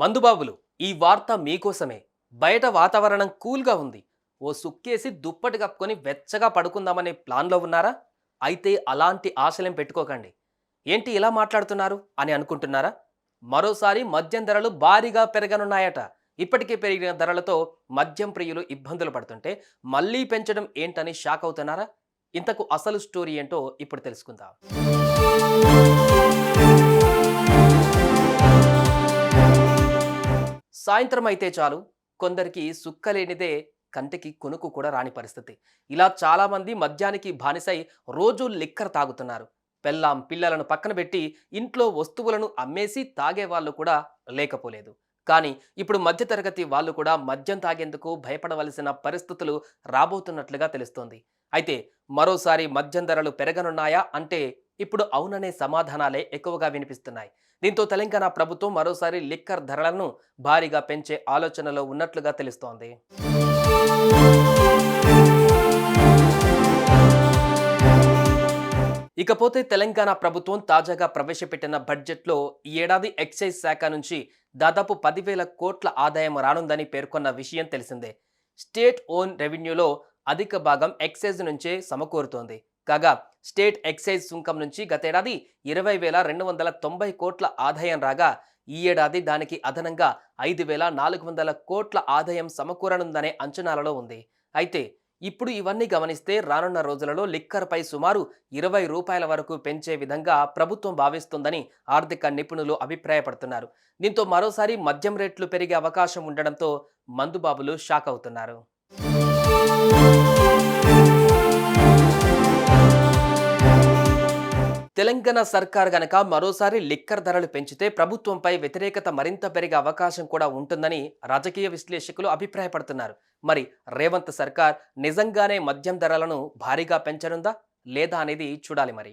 మందుబాబులు ఈ వార్త మీకోసమే. బయట వాతావరణం కూల్గా ఉంది. ఓ సుక్కేసి దుప్పటి కప్పుకొని వెచ్చగా పడుకుందామనే ప్లాన్లో ఉన్నారా? అయితే అలాంటి ఆశలేం పెట్టుకోకండి. ఏంటి ఇలా మాట్లాడుతున్నారు అని అనుకుంటున్నారా? మరోసారి మద్యం ధరలు భారీగా పెరగనున్నాయట. ఇప్పటికే పెరిగిన ధరలతో మద్యం ప్రియులు ఇబ్బందులు పడుతుంటే మళ్ళీ పెంచడం ఏంటని షాక్ అవుతున్నారా? ఇంతకు అసలు స్టోరీ ఏంటో ఇప్పుడు తెలుసుకుందాం. సాయంత్రం అయితే చాలు. కొందరికి సుక్కలేనిదే కంటికి కొనుకు కూడా రాని పరిస్థితి. ఇలా చాలామంది మద్యానికి బానిసై రోజు లిక్కర్ తాగుతున్నారు. పెళ్ళాం పిల్లలను పక్కన పెట్టి ఇంట్లో వస్తువులను అమ్మేసి తాగే వాళ్ళు కూడా లేకపోలేదు. కానీ ఇప్పుడు మధ్యతరగతి వాళ్ళు కూడా మద్యం తాగేందుకు భయపడవలసిన పరిస్థితులు రాబోతున్నట్లుగా తెలుస్తోంది. అయితే మరోసారి మద్యం ధరలు పెరగనున్నాయా అంటే ఇప్పుడు అవుననే సమాధానాలే ఎక్కువగా వినిపిస్తున్నాయి. దీంతో తెలంగాణ ప్రభుత్వం మరోసారి లిక్కర్ ధరలను భారీగా పెంచే ఆలోచనలో ఉన్నట్లుగా తెలుస్తోంది. ఇకపోతే తెలంగాణ ప్రభుత్వం తాజాగా ప్రవేశపెట్టిన బడ్జెట్లో ఈ ఏడాది ఎక్సైజ్ శాఖ నుంచి దాదాపు పదివేల కోట్ల ఆదాయం రానుందని పేర్కొన్న విషయం తెలిసిందే. స్టేట్ ఓన్ రెవెన్యూలో అధిక భాగం ఎక్సైజ్ నుంచే సమకూరుతోంది. కాగా స్టేట్ ఎక్సైజ్ సుంకం నుంచి గతేడాది ఇరవై వేల రెండు వందల తొంభై కోట్ల ఆదాయం రాగా ఈ ఏడాది దానికి అదనంగా ఐదు వేల నాలుగు వందల కోట్ల ఆదాయం సమకూరనుందనే అంచనాలలో ఉంది. అయితే ఇప్పుడు ఇవన్నీ గమనిస్తే రానున్న రోజులలో లిక్కర్పై సుమారు ఇరవై రూపాయల వరకు పెంచే విధంగా ప్రభుత్వం భావిస్తుందని ఆర్థిక నిపుణులు అభిప్రాయపడుతున్నారు. దీంతో మరోసారి మద్యం రేట్లు పెరిగే అవకాశం ఉండడంతో మందుబాబులు షాక్ అవుతున్నారు తెలంగాణ సర్కార్ గనక మరోసారి లిక్కర్ ధరలు పెంచితే ప్రభుత్వంపై వ్యతిరేకత మరింత పెరిగే అవకాశం కూడా ఉంటుందని రాజకీయ విశ్లేషకులు అభిప్రాయపడుతున్నారు. మరి రేవంత్ సర్కార్ నిజంగానే మద్యం ధరలను భారీగా పెంచనుందా? లేదా అనేది చూడాలి మరి.